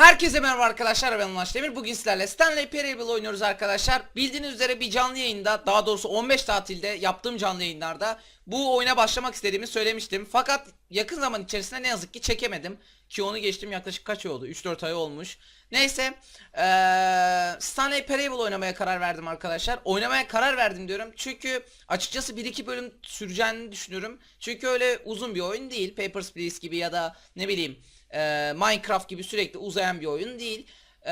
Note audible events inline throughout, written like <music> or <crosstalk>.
Herkese merhaba arkadaşlar ben Ulaş Demir. Bugün sizlerle Stanley Parable oynuyoruz arkadaşlar. Bildiğiniz üzere bir canlı yayında daha doğrusu 15 tatilde yaptığım canlı yayınlarda bu oyuna başlamak istediğimi söylemiştim. Fakat yakın zaman içerisinde ne yazık ki çekemedim. Ki onu geçtim yaklaşık kaç ay oldu? 3-4 ay olmuş. Neyse eee Stanley Parable oynamaya karar verdim arkadaşlar. Oynamaya karar verdim diyorum. Çünkü açıkçası 1-2 bölüm süreceğini düşünüyorum. Çünkü öyle uzun bir oyun değil. Papers, Please gibi ya da ne bileyim e, Minecraft gibi sürekli uzayan bir oyun değil. E,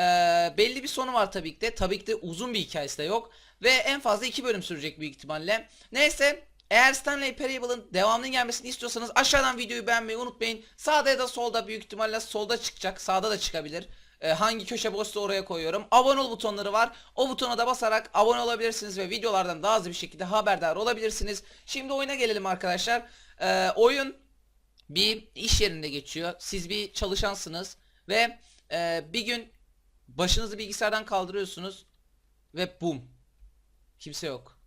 belli bir sonu var tabii ki de. Tabii ki de uzun bir hikayesi de yok. Ve en fazla 2 bölüm sürecek büyük ihtimalle. Neyse eğer Stanley Parable'ın devamının gelmesini istiyorsanız aşağıdan videoyu beğenmeyi unutmayın. Sağda ya da solda büyük ihtimalle solda çıkacak. Sağda da çıkabilir. E, hangi köşe boşsa oraya koyuyorum. Abone ol butonları var. O butona da basarak abone olabilirsiniz ve videolardan daha hızlı bir şekilde haberdar olabilirsiniz. Şimdi oyuna gelelim arkadaşlar. E, oyun bir iş yerinde geçiyor. Siz bir çalışansınız ve e, bir gün başınızı bilgisayardan kaldırıyorsunuz ve bum. Kimse yok.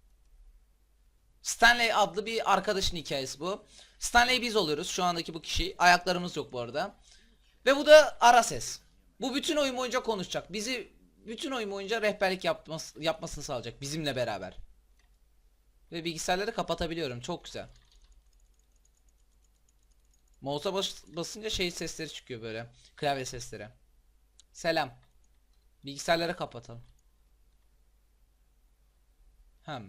Stanley adlı bir arkadaşın hikayesi bu. Stanley biz oluyoruz şu andaki bu kişi. Ayaklarımız yok bu arada. Ve bu da ara ses. Bu bütün oyun boyunca konuşacak. Bizi bütün oyun boyunca rehberlik yapması, yapmasını sağlayacak bizimle beraber. Ve bilgisayarları kapatabiliyorum. Çok güzel. Mouse'a bas basınca şey sesleri çıkıyor böyle. Klavye sesleri. Selam. Bilgisayarları kapatalım. Hem.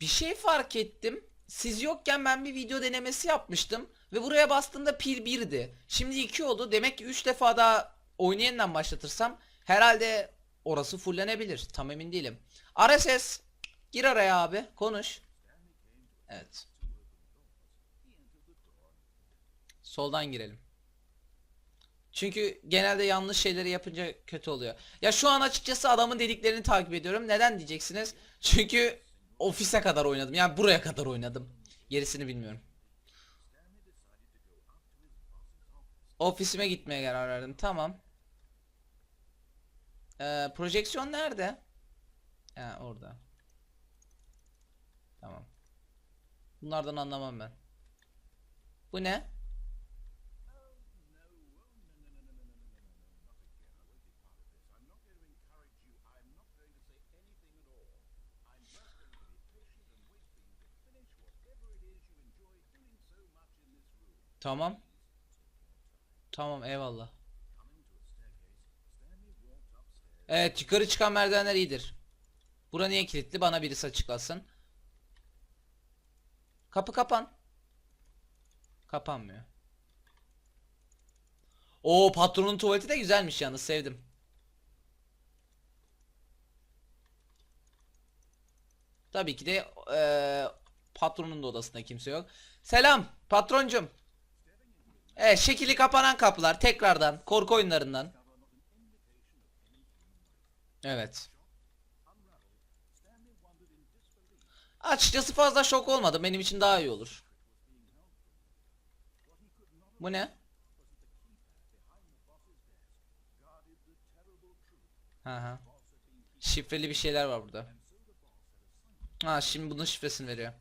Bir şey fark ettim. Siz yokken ben bir video denemesi yapmıştım. Ve buraya bastığımda pil 1'di. Şimdi 2 oldu. Demek ki 3 defa daha oynayandan başlatırsam herhalde orası fullenebilir. Tam emin değilim. RSS. Gir araya abi. Konuş. Evet. Soldan girelim. Çünkü genelde yanlış şeyleri yapınca kötü oluyor. Ya şu an açıkçası adamın dediklerini takip ediyorum. Neden diyeceksiniz? Çünkü ofise kadar oynadım. Yani buraya kadar oynadım. Gerisini bilmiyorum. Ofisime gitmeye karar verdim. Tamam. Ee, projeksiyon nerede? Ha orada. Tamam. Bunlardan anlamam ben. Bu ne? Tamam. Tamam eyvallah. Evet yukarı çıkan merdivenler iyidir. Bura niye kilitli bana birisi açıklasın. Kapı kapan. Kapanmıyor. Oo patronun tuvaleti de güzelmiş yalnız sevdim. Tabii ki de eee, patronun da odasında kimse yok. Selam patroncum. Evet şekili kapanan kapılar tekrardan korku oyunlarından. Evet. Açıkçası fazla şok olmadım. Benim için daha iyi olur. Bu ne? Hı. Şifreli bir şeyler var burada. Ha şimdi bunun şifresini veriyor.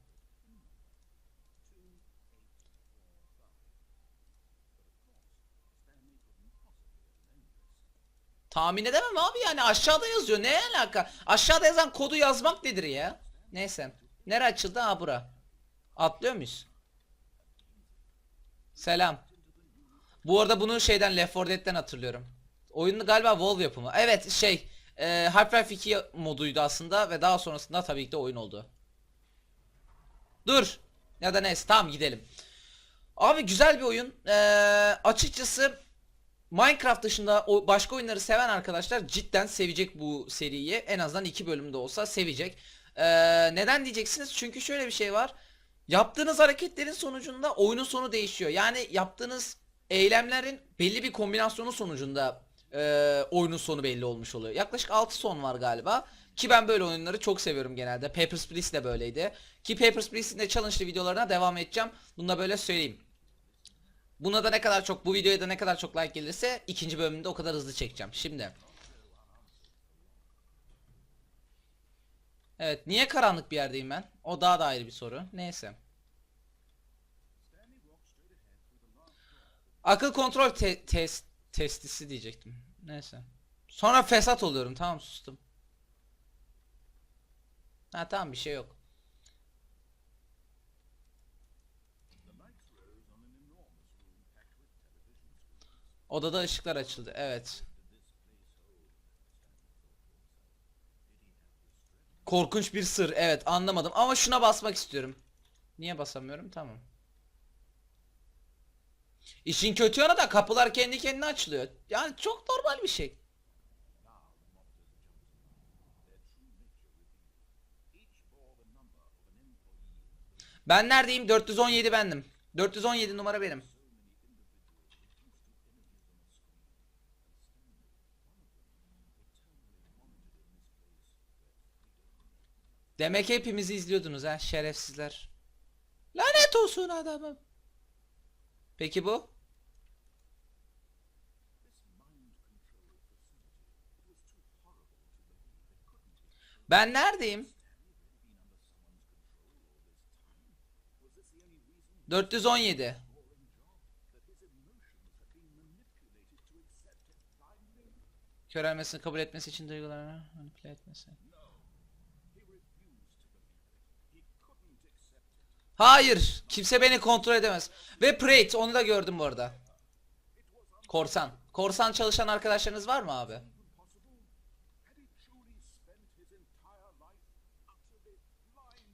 Tahmin edemem abi yani aşağıda yazıyor ne alaka? Aşağıda yazan kodu yazmak nedir ya? Neyse. Nere açıldı? Ha bura. Atlıyor muyuz? Selam. Bu arada bunu şeyden Left 4 Dead'den hatırlıyorum. Oyunu galiba Valve yapımı. Evet şey e, Half-Life 2 moduydu aslında ve daha sonrasında tabii ki de oyun oldu. Dur. Ya da neyse tamam gidelim. Abi güzel bir oyun. Ee, açıkçası Minecraft dışında o başka oyunları seven arkadaşlar cidden sevecek bu seriyi. En azından iki bölümde olsa sevecek. Ee, neden diyeceksiniz? Çünkü şöyle bir şey var. Yaptığınız hareketlerin sonucunda oyunun sonu değişiyor. Yani yaptığınız eylemlerin belli bir kombinasyonu sonucunda e, oyunun sonu belli olmuş oluyor. Yaklaşık 6 son var galiba. Ki ben böyle oyunları çok seviyorum genelde. Papers, Please de böyleydi. Ki Papers, Please'in de challenge'lı videolarına devam edeceğim. Bunu da böyle söyleyeyim. Buna da ne kadar çok bu videoya da ne kadar çok like gelirse ikinci bölümünde o kadar hızlı çekeceğim. Şimdi. Evet niye karanlık bir yerdeyim ben? O daha da ayrı bir soru. Neyse. Akıl kontrol te- test testisi diyecektim. Neyse. Sonra fesat oluyorum. Tamam sustum. Ha tamam bir şey yok. Odada ışıklar açıldı. Evet. Korkunç bir sır. Evet anlamadım ama şuna basmak istiyorum. Niye basamıyorum? Tamam. İşin kötü yanı da kapılar kendi kendine açılıyor. Yani çok normal bir şey. Ben neredeyim? 417 bendim. 417 numara benim. Demek hepimizi izliyordunuz ha şerefsizler. Lanet olsun adamım. Peki bu? Ben neredeyim? 417. Körelmesini kabul etmesi için duygularını manipüle etmesi. Hayır, kimse beni kontrol edemez. Ve Prate, onu da gördüm bu arada. Korsan. Korsan çalışan arkadaşlarınız var mı abi?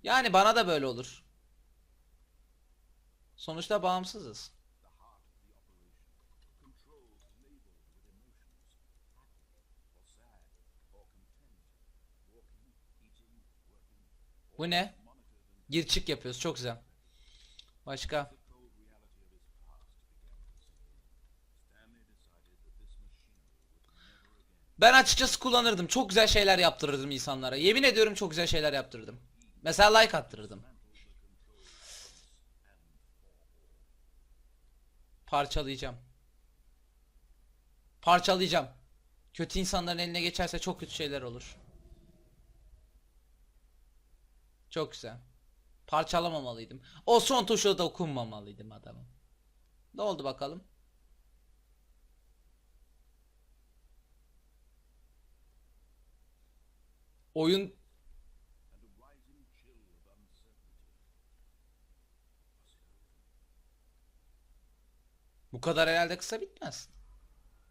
Yani bana da böyle olur. Sonuçta bağımsızız. Bu ne? Gir çık yapıyoruz. Çok güzel. Başka? Ben açıkçası kullanırdım. Çok güzel şeyler yaptırırdım insanlara. Yemin ediyorum çok güzel şeyler yaptırırdım. Mesela like attırırdım. Parçalayacağım. Parçalayacağım. Kötü insanların eline geçerse çok kötü şeyler olur. Çok güzel. Parçalamamalıydım. O son tuşa dokunmamalıydım adamım. Ne oldu bakalım? Oyun Bu kadar herhalde kısa bitmez.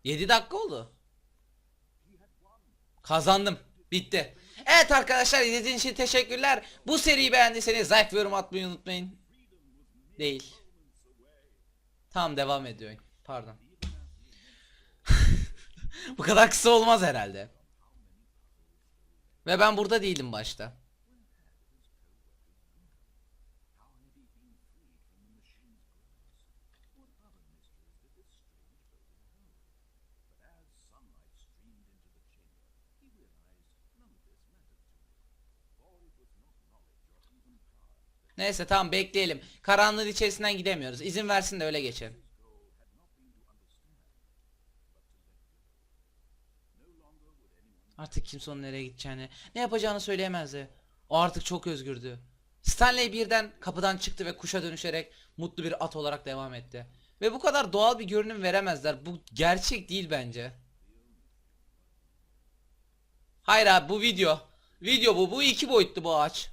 7 dakika oldu. Kazandım. Bitti. Evet arkadaşlar izlediğiniz için teşekkürler. Bu seriyi beğendiyseniz like ve yorum atmayı unutmayın. Değil. Tamam devam ediyor. Pardon. <laughs> Bu kadar kısa olmaz herhalde. Ve ben burada değilim başta. Neyse tamam bekleyelim. Karanlığın içerisinden gidemiyoruz. İzin versin de öyle geçelim. Artık kimse onun nereye gideceğini, ne yapacağını söyleyemezdi. O artık çok özgürdü. Stanley birden kapıdan çıktı ve kuşa dönüşerek mutlu bir at olarak devam etti. Ve bu kadar doğal bir görünüm veremezler. Bu gerçek değil bence. Hayır abi bu video. Video bu. Bu iki boyutlu bu ağaç.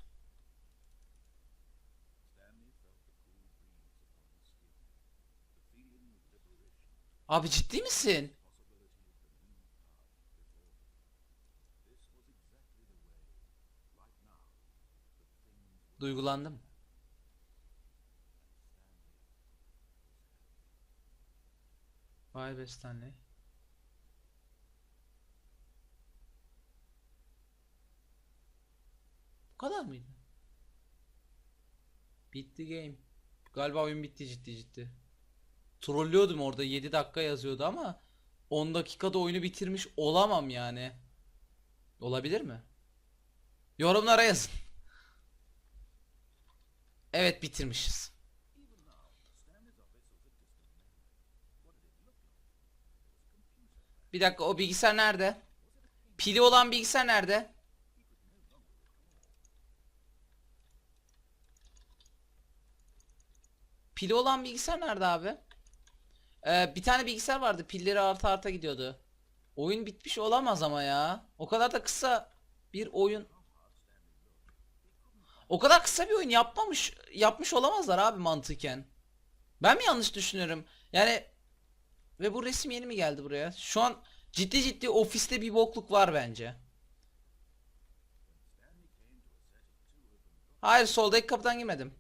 Abi ciddi misin? Duygulandım. Vay be Stanley. Bu kadar mıydı? Bitti game. Galiba oyun bitti ciddi ciddi. Trollüyordum orada 7 dakika yazıyordu ama 10 dakikada oyunu bitirmiş olamam yani. Olabilir mi? Yorumlara yazın. Evet bitirmişiz. Bir dakika o bilgisayar nerede? Pili olan bilgisayar nerede? Pili olan bilgisayar nerede abi? Ee, bir tane bilgisayar vardı. Pilleri arta arta gidiyordu. Oyun bitmiş olamaz ama ya. O kadar da kısa bir oyun. O kadar kısa bir oyun yapmamış yapmış olamazlar abi mantıken. Ben mi yanlış düşünüyorum? Yani ve bu resim yeni mi geldi buraya? Şu an ciddi ciddi ofiste bir bokluk var bence. Hayır soldaki kapıdan girmedim.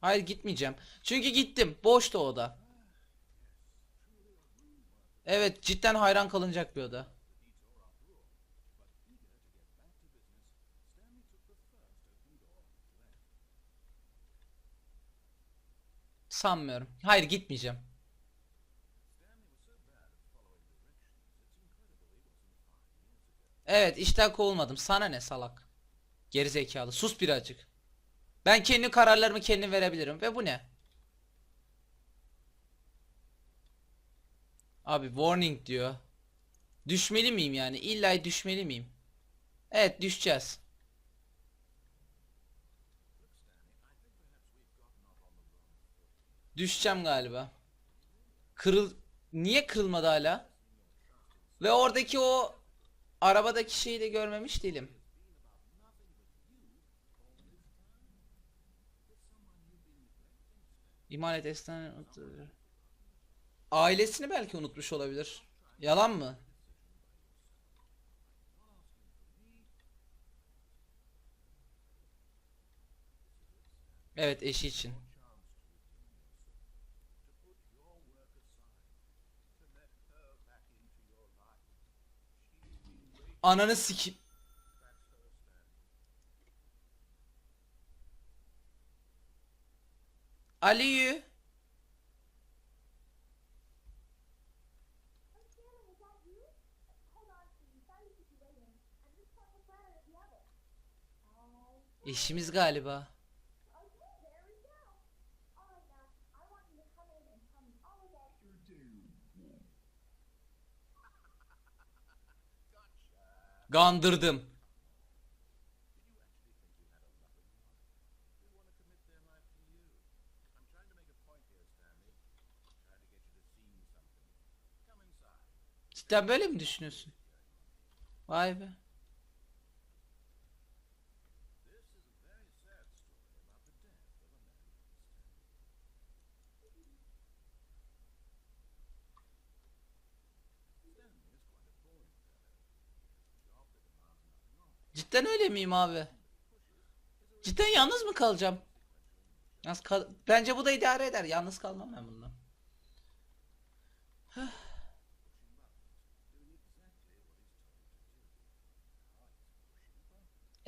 Hayır gitmeyeceğim. Çünkü gittim. Boştu oda. Evet cidden hayran kalınacak bir oda. Sanmıyorum. Hayır gitmeyeceğim. Evet işten kovulmadım. Sana ne salak. Geri zekalı. Sus birazcık. Ben kendi kararlarımı kendim verebilirim. Ve bu ne? Abi warning diyor. Düşmeli miyim yani? İlla düşmeli miyim? Evet düşeceğiz. Düşeceğim galiba. Kırıl... Niye kırılmadı hala? Ve oradaki o arabadaki şeyi de görmemiş değilim. İman et Ailesini belki unutmuş olabilir. Yalan mı? Evet eşi için. Ananı sikip. Aliyu. Eşimiz galiba. Gandırdım. Cidden böyle mi düşünüyorsun? Vay be. Cidden öyle miyim abi? Cidden yalnız mı kalacağım? Yalnız kal Bence bu da idare eder. Yalnız kalmam ben bundan.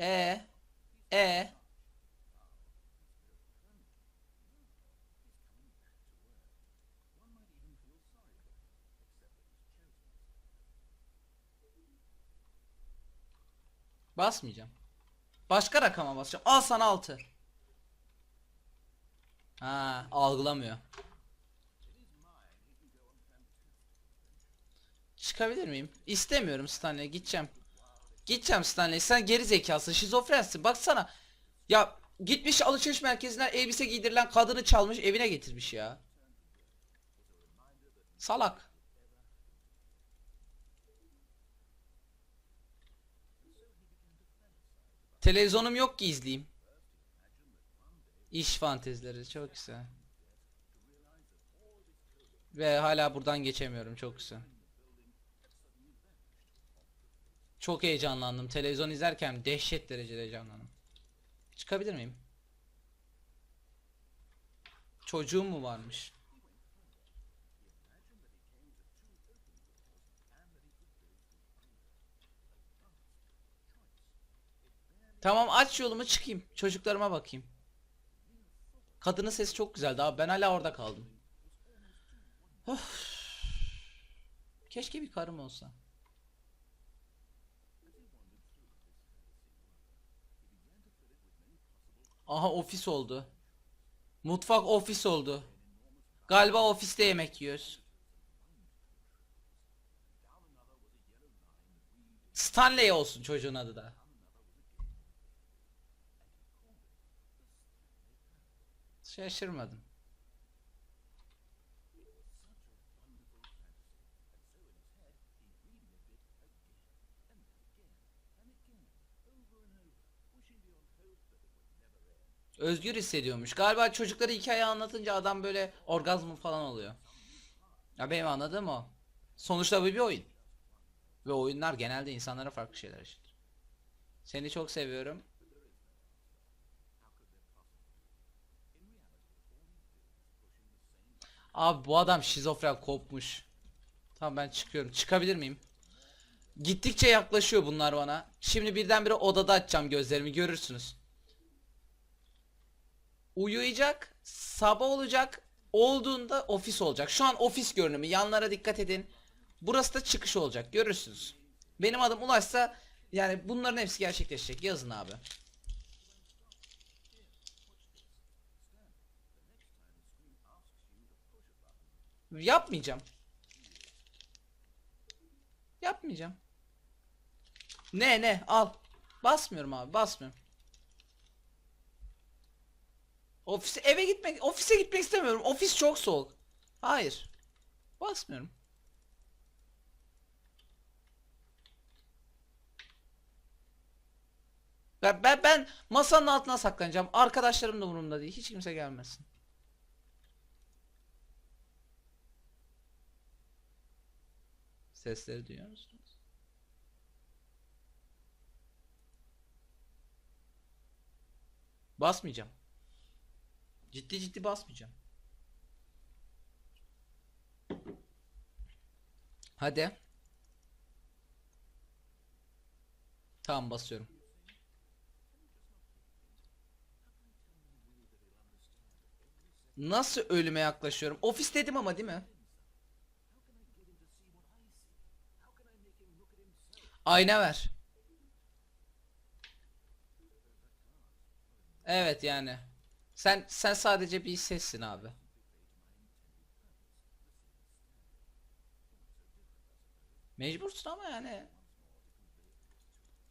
E e Basmayacağım. Başka rakama basacağım. Al sana 6. Ha, algılamıyor. Çıkabilir miyim? İstemiyorum Stanley. Gideceğim. Gideceğim Stanley. Sen geri zekasın. Şizofrensin. Baksana. Ya gitmiş alışveriş merkezinden elbise giydirilen kadını çalmış evine getirmiş ya. Salak. Televizyonum yok ki izleyeyim. İş fantezileri çok güzel. Ve hala buradan geçemiyorum çok güzel. Çok heyecanlandım. Televizyon izlerken dehşet derecede heyecanlandım. Çıkabilir miyim? Çocuğum mu varmış? Tamam aç yolumu çıkayım. Çocuklarıma bakayım. Kadının sesi çok güzeldi abi. Ben hala orada kaldım. Of. Keşke bir karım olsa. Aha ofis oldu. Mutfak ofis oldu. Galiba ofiste yemek yiyoruz. Stanley olsun çocuğun adı da. Şaşırmadım. Özgür hissediyormuş. Galiba çocuklara hikaye anlatınca adam böyle orgazm falan oluyor. Ya benim anladığım o. Sonuçta bu bir oyun. Ve oyunlar genelde insanlara farklı şeyler yaşatır. Seni çok seviyorum. Abi bu adam şizofren kopmuş. Tamam ben çıkıyorum. Çıkabilir miyim? Gittikçe yaklaşıyor bunlar bana. Şimdi birdenbire odada açacağım gözlerimi görürsünüz. Uyuyacak, sabah olacak, olduğunda ofis olacak. Şu an ofis görünümü. Yanlara dikkat edin. Burası da çıkış olacak. Görürsünüz. Benim adım Ulaşsa yani bunların hepsi gerçekleşecek. Yazın abi. Yapmayacağım. Yapmayacağım. Ne ne al. Basmıyorum abi basmıyorum. Ofise eve gitmek ofise gitmek istemiyorum. Ofis çok soğuk. Hayır. Basmıyorum. Ben, ben, ben masanın altına saklanacağım. Arkadaşlarım da umurumda değil. Hiç kimse gelmesin. Sesleri duyuyor musunuz? Basmayacağım. Ciddi ciddi basmayacağım. Hadi. Tamam basıyorum. Nasıl ölüme yaklaşıyorum? Ofis dedim ama değil mi? Ayna ver. Evet yani. Sen sen sadece bir sessin abi. Mecbursun ama yani.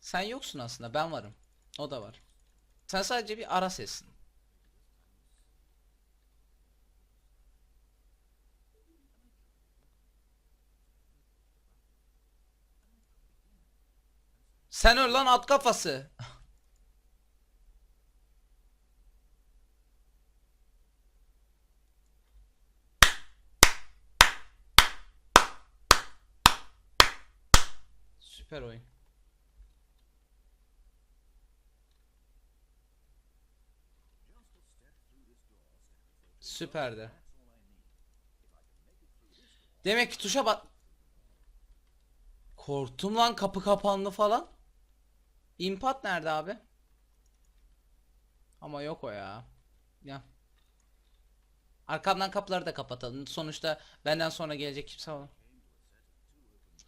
Sen yoksun aslında ben varım. O da var. Sen sadece bir ara sessin. Sen öl lan at kafası. <laughs> Süper oyun. Süperdi. Demek ki tuşa bak. Korktum lan kapı kapandı falan. İmpat nerede abi? Ama yok o ya. Ya. Arkamdan kapıları da kapatalım. Sonuçta benden sonra gelecek kimse var.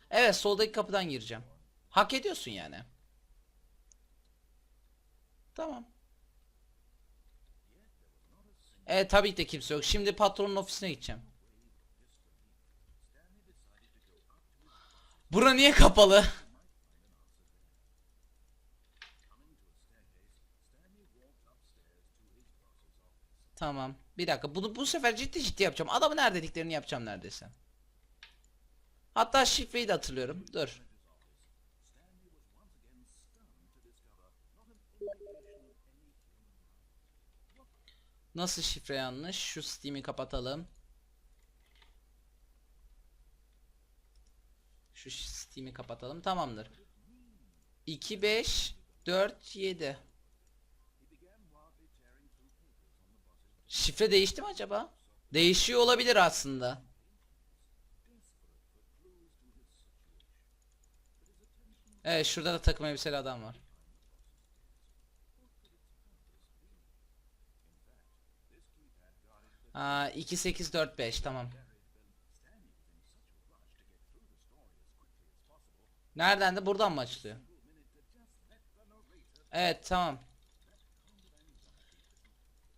Evet soldaki kapıdan gireceğim. Hak ediyorsun yani. Tamam. Evet tabii ki de kimse yok. Şimdi patronun ofisine gideceğim. Bura niye kapalı? Tamam. Bir dakika. Bunu bu sefer ciddi ciddi yapacağım. Adamın nerede dediklerini yapacağım neredeyse. Hatta şifreyi de hatırlıyorum. Dur. Nasıl şifre yanlış? Şu Steam'i kapatalım. Şu Steam'i kapatalım. Tamamdır. 2 5 4 7 Şifre değişti mi acaba? Değişiyor olabilir aslında. Evet şurada da takım elbiseli adam var. Aa 2 8 4 5 tamam. Nereden de buradan mı açılıyor? Evet tamam.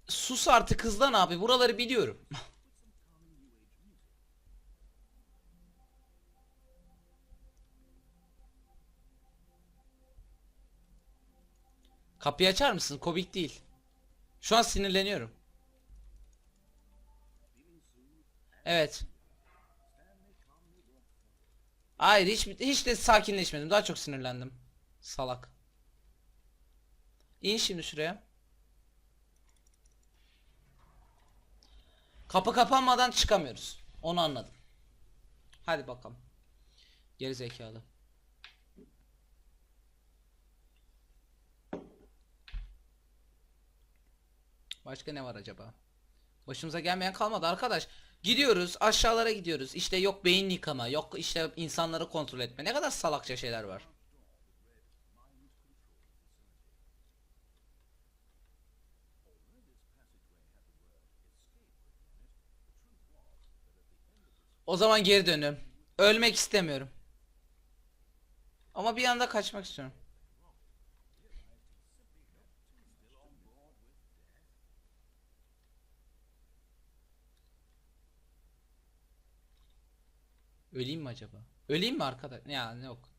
Sus artık hızlan abi buraları biliyorum. <laughs> Kapıyı açar mısın? Komik değil. Şu an sinirleniyorum. Evet. Hayır hiç hiç de sakinleşmedim. Daha çok sinirlendim. Salak. İn şimdi şuraya. Kapı kapanmadan çıkamıyoruz. Onu anladım. Hadi bakalım. Geri zekalı. Başka ne var acaba? Başımıza gelmeyen kalmadı arkadaş. Gidiyoruz aşağılara gidiyoruz. İşte yok beyin yıkama, yok işte insanları kontrol etme. Ne kadar salakça şeyler var. O zaman geri dönüyorum. Ölmek istemiyorum. Ama bir anda kaçmak istiyorum. Öleyim mi acaba? Öleyim mi arkadaş? Ya yok.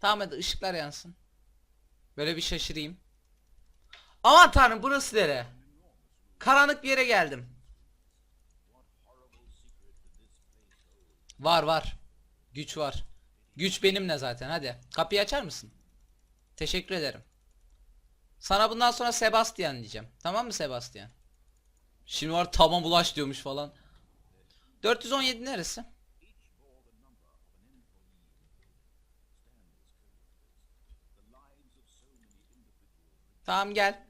Tamam hadi ışıklar yansın. Böyle bir şaşırayım. Aman tanrım burası nere? Karanlık bir yere geldim. Var var. Güç var. Güç benimle zaten hadi. Kapıyı açar mısın? Teşekkür ederim. Sana bundan sonra Sebastian diyeceğim. Tamam mı Sebastian? Şimdi var tamam ulaş diyormuş falan. 417 neresi? Tamam gel.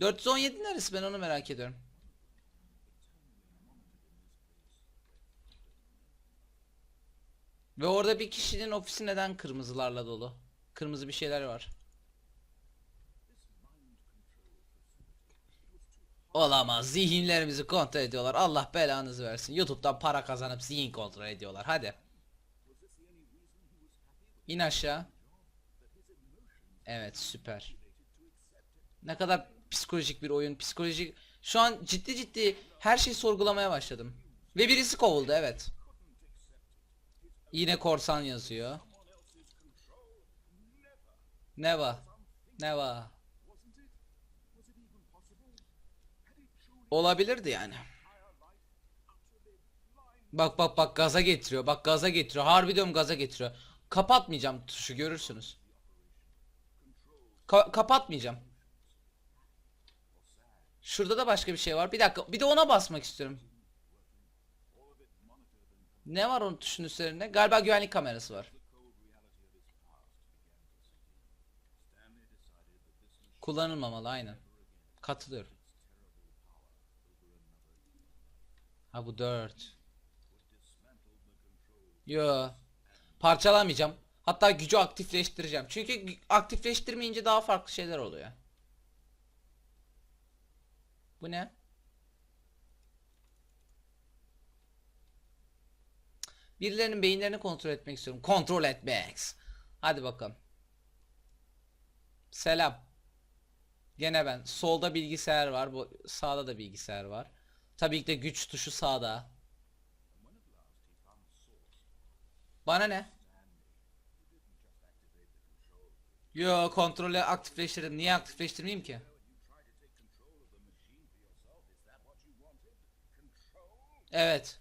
417 neresi ben onu merak ediyorum. Ve orada bir kişinin ofisi neden kırmızılarla dolu? Kırmızı bir şeyler var. Olamaz. Zihinlerimizi kontrol ediyorlar. Allah belanızı versin. YouTube'dan para kazanıp zihin kontrol ediyorlar. Hadi. İn aşağı. Evet süper. Ne kadar psikolojik bir oyun. Psikolojik. Şu an ciddi ciddi her şeyi sorgulamaya başladım. Ve birisi kovuldu evet. Yine korsan yazıyor. Ne var? Ne var? Olabilirdi yani. Bak bak bak gaza getiriyor. Bak gaza getiriyor. Harbi diyorum gaza getiriyor. Kapatmayacağım tuşu görürsünüz. Ka- kapatmayacağım. Şurada da başka bir şey var. Bir dakika. Bir de ona basmak istiyorum. Ne var onun tuşun üzerinde? Galiba güvenlik kamerası var. Kullanılmamalı aynen. Katılıyorum. Ha bu 4. Yo. Parçalamayacağım. Hatta gücü aktifleştireceğim. Çünkü aktifleştirmeyince daha farklı şeyler oluyor. Bu ne? Birilerinin beyinlerini kontrol etmek istiyorum. Kontrol etmek. Hadi bakalım. Selam. Gene ben. Solda bilgisayar var. Bu sağda da bilgisayar var. Tabii ki de güç tuşu sağda. Bana ne? Yo kontrolü aktifleştirdim. Niye aktifleştirmeyeyim ki? Evet.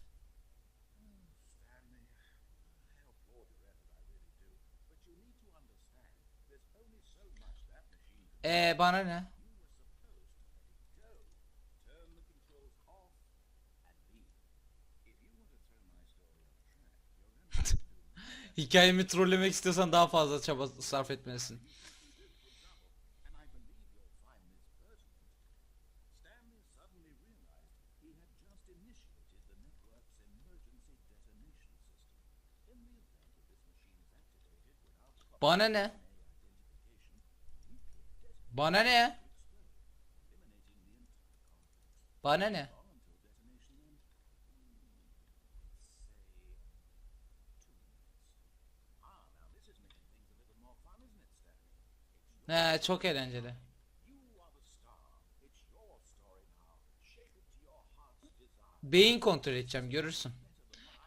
Ee bana ne? Hikayemi trollemek istiyorsan daha fazla çaba sarf etmelisin. Stanley suddenly realized he had just He çok eğlenceli. Beyin kontrol edeceğim görürsün.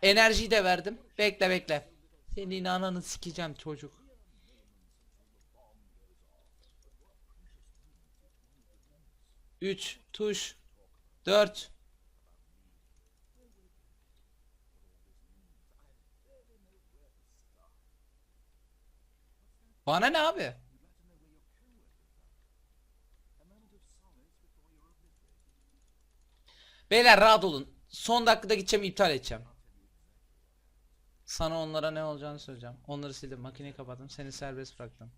Enerjiyi de verdim. Bekle bekle. Senin ananı sikeceğim çocuk. Üç tuş. Dört. Bana ne abi? Beyler rahat olun. Son dakikada gideceğim iptal edeceğim. Sana onlara ne olacağını söyleyeceğim. Onları sildim. Makineyi kapattım. Seni serbest bıraktım.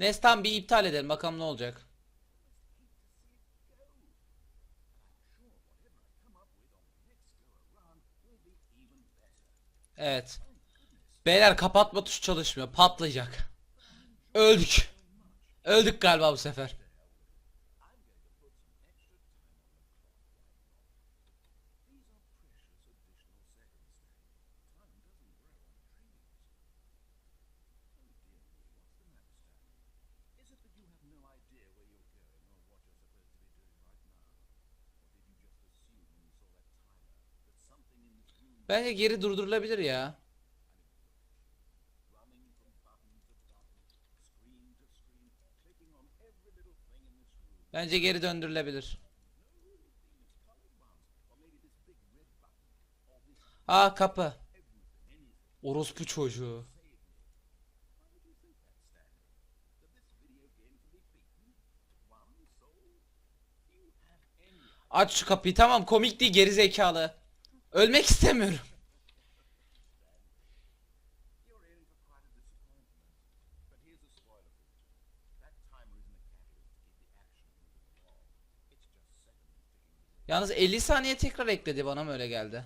Neyse tamam bir iptal edelim bakalım ne olacak. Evet. Beyler kapatma tuşu çalışmıyor. Patlayacak. Öldük. Öldük galiba bu sefer. Bence geri durdurulabilir ya. Bence geri döndürülebilir. Aa kapı. Orospu çocuğu. Aç şu kapıyı tamam komik değil geri zekalı. Ölmek istemiyorum. Yalnız 50 saniye tekrar ekledi bana mı öyle geldi?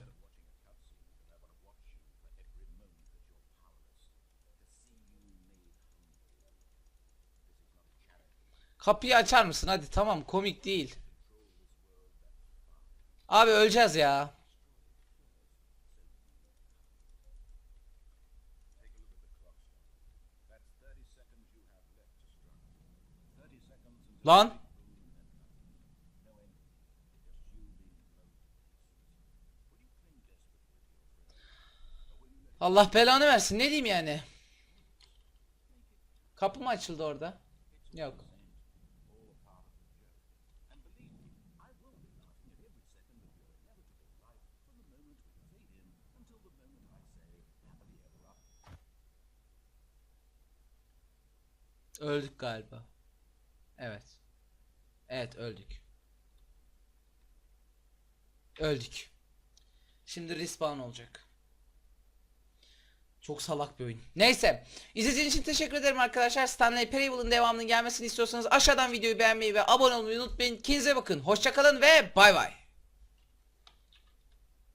Kapıyı açar mısın? Hadi tamam komik değil. Abi öleceğiz ya. Lan. Allah belanı versin. Ne diyeyim yani? Kapı mı açıldı orada? Yok. Öldük galiba. Evet. Evet öldük. Öldük. Şimdi respawn olacak. Çok salak bir oyun. Neyse. İzlediğiniz için teşekkür ederim arkadaşlar. Stanley Parable'ın devamının gelmesini istiyorsanız aşağıdan videoyu beğenmeyi ve abone olmayı unutmayın. Kendinize bakın. Hoşçakalın ve bay bay.